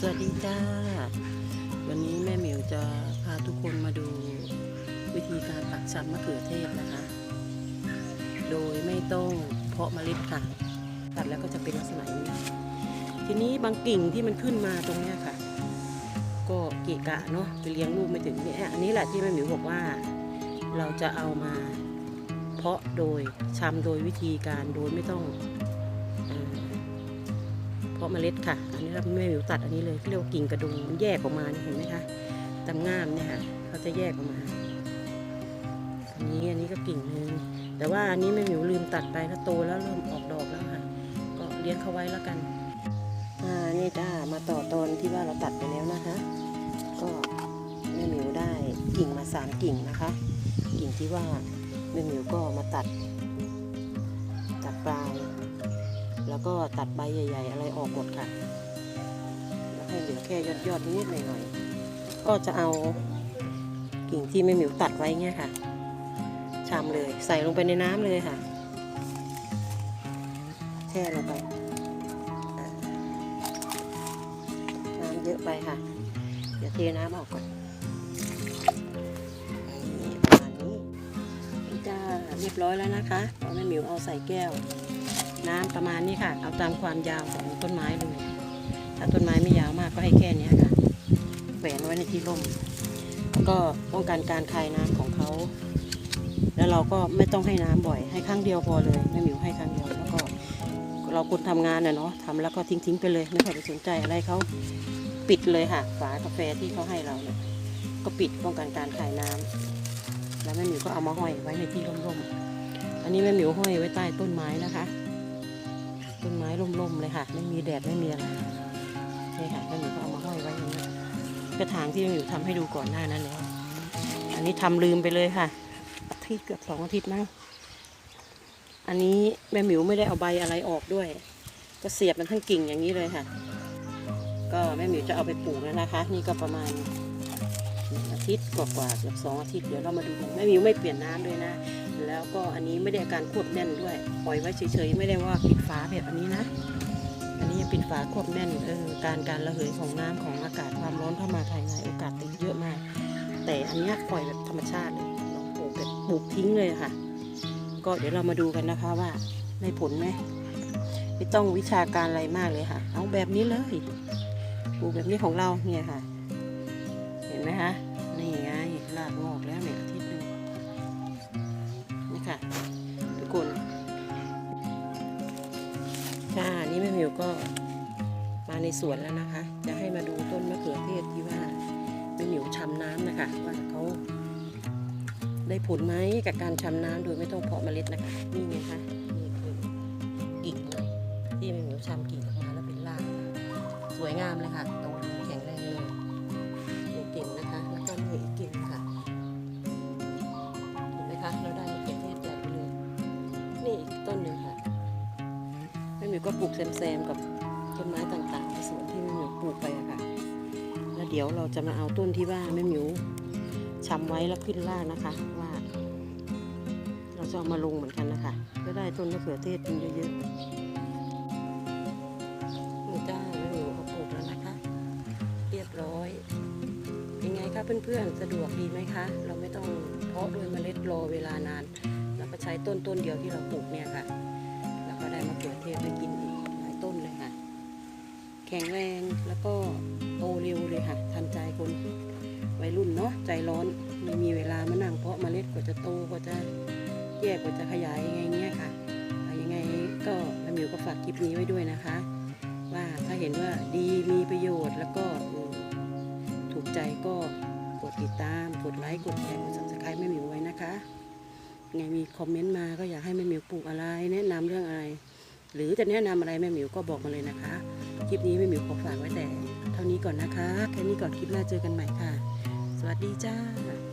สวัสดีจ้า วันนี้แม่เหมียวจะพาทุกคนมาดูวิธีการตัดชำมะเขือเทศนะคะ โดยไม่ต้องเพาะเมล็ดค่ะ ตัดแล้วก็จะเป็นลักษณะนี้ ทีนี้บางกิ่งที่มันขึ้นมาตรงเนี้ยค่ะ ก็เกะกะเนาะไปเลี้ยงลูกไม่ถึงเนี่ยอันนี้แหละที่แม่เหมียวบอกว่าเราจะเอามาเพาะโดยชำโดยวิธีการโดยไม่ต้อง เพาะเมล็ดค่ะ อันนี้เราไม่มิวตัดอันนี้เลยเรียกว่ากิ่งกระดุมมันแยกออกมาเห็นไหมคะตำง่ามเนี่ยค่ะเขาจะแยกออกมา อันนี้อันนี้ก็กิ่งหนึงแต่ว่าอันนี้แม่หมิวลืมตัดไปถ้าโตแล้วเริ่มออกดอกแล้วค่ะ ก็เลี้ยงเขาไว้แล้วกันอ่านี่จ้ามาต่อตอนที่ว่าเราตัดไปแล้วนะคะ ก็แม่หมิวได้กิ่งมาสามกิ่งนะคะ กิ่งที่ว่าแม่หมิวก็มาตัด ตัดใบใหญ่ ๆ อะไรออกหมดค่ะแล้วให้เหลือแค่ยอดยอดๆนิดหน่อยๆก็จะเอากิ่งที่ไม่หมิวตัดไว้เงี้ยค่ะชามเลย ใส่ลงไปในน้ำเลยค่ะ แช่ลงไปน้ำเยอะไปค่ะ เดี๋ยวเทน้ำออกก่อนนี่ประมาณนี้นี่จ้าเรียบร้อยแล้วนะคะพอแม่หมิวเอาใส่แก้ว น้ำประมาณนี้ค่ะ เอาตามความยาวของต้นไม้เลยถ้าต้นไม้ไม่ยาวมากก็ให้แค่นี้ค่ะแขวนไว้ในที่ร่มก็ป้องกันการคายน้ำของเขาแล้วเราก็ไม่ต้องให้น้ำบ่อย ให้ครั้งเดียวพอเลยแม่หมิวให้ครั้งเดียวแล้วก็เราคนทำงานน่ะเนาะทำแล้วก็ทิ้งๆไปเลย ไม่ค่อยไปสนใจอะไรเขาปิดเลยค่ะ ฝากาแฟที่เขาให้เราเนี่ยก็ปิดป้องกันการคายน้ำแล้วแม่หมิวก็เอามาห้อยไว้ในที่ร่มๆอันนี้แม่หมิวห้อยไว้ใต้ต้นไม้นะคะ ต้นไม้ร่มๆเลยค่ะ ไม่มีแดดไม่มีอะไรนี่ค่ะแม่หมิวก็เอามาห้อยไว้อย่างนี้กระถางที่แม่หมิวทำให้ดูก่อนหน้านั้นแล้วอันนี้ทำลืมไปเลยค่ะอาทิตย์เกือบสองอาทิตย์มั้งอันนี้แม่หมิวไม่ได้เอาใบอะไรออกด้วย ก็เสียบมันทั้งกิ่งอย่างนี้เลยค่ะ ก็แม่หมิวจะเอาไปปลูกแล้วนะคะ นี่ก็ประมาณอาทิตย์กว่าๆเกือบสองอาทิตย์เดี๋ยวเรามาดูแม่หมิวไม่เปลี่ยนน้ำด้วยนะ แล้วก็อันนี้ไม่ได้อาการควบแน่นด้วย ปล่อยไว้เฉยๆ ไม่ได้ว่าปิดฝาแบบอันนี้นะ อันนี้ยังปิดฝาควบแน่นเออการการระเหยของน้ำของอากาศความร้อนเข้ามาภายในโอกาสติดเยอะมาก แต่อันนี้ปล่อยแบบธรรมชาติเลยเราปลูกแบบปลูกทิ้งเลยค่ะ ก็เดี๋ยวเรามาดูกันนะคะว่าได้ผลไหมไม่ต้องวิชาการอะไรมากเลยค่ะ เอาแบบนี้เลยปลูกแบบนี้ของเราเนี่ยค่ะ เห็นไหมคะนี่ไงรากงอกแล้วเนี่ย ในสวนแล้วนะคะ จะให้มาดูต้นมะเขือเทศที่ว่าแม่หมิวชำน้ำนะคะ ว่าเขาได้ผลไหมกับการชำน้ำโดยไม่ต้องเพาะเมล็ดนะคะนี่ไงคะนี่คือกิ่งใหม่ที่แม่หมิวชำกิ่งออกมาแล้วเป็นรากสวยงามเลยค่ะโตดีแข็งแรงเลยนี่กิ่งนะคะ แล้วก็นี่อีกกิ่งค่ะเห็นไหมคะเราได้มะเขือเทศใหญ่ไปเลยนี่อีกต้นหนึ่งค่ะแม่หมิวก็ปลูกแซมๆกับ เดี๋ยวเราจะมาเอาต้นที่ว่าแม่หมิวชำไว้แล้วขึ้นรากนะคะ ว่า เราจะเอามาลงเหมือนกันนะคะก็ได้ต้นมะเขือเทศเป็นเยอะๆนี่จ้าแม่หมิวเอาปลูกแล้วนะคะ เรียบร้อยยังไงคะเพื่อนๆสะดวกดีไหมคะ เราไม่ต้องเพาะด้วยเมล็ดรอเวลานานแล้วก็ใช้ต้นต้นเดียวที่เราปลูกเนี่ยค่ะแล้วก็ได้มะเขือเทศไปกินอีกหลายต้นเลยค่ะ แข็งแรงแล้วก็ โตเร็วเลยค่ะ ทันใจคนวัยรุ่นเนาะใจร้อนไม่มีเวลามานั่งเพาะเมล็ดกว่าจะโตกว่าจะแยกกว่าจะขยายยังไงเงี้ยค่ะยังไงก็แม่หมิวก็ฝากคลิปนี้ไว้ด้วยนะคะ ว่าถ้าเห็นว่าดีมีประโยชน์แล้วก็ถูกใจก็กดติดตามกดไลค์กดแชร์กด subscribe แม่หมิวไว้นะคะไงมีคอมเมนต์มาก็อยากให้แม่หมิวปลูกอะไร แนะนำเรื่องอะไร หรือจะแนะนำอะไรแม่หมิวก็บอกมาเลยนะคะ คลิปนี้แม่หมิวขอฝากไว้แต่ เท่านี้ก่อนนะคะ แค่นี้ก่อนคลิปหน้าเจอกันใหม่ค่ะ สวัสดีจ้า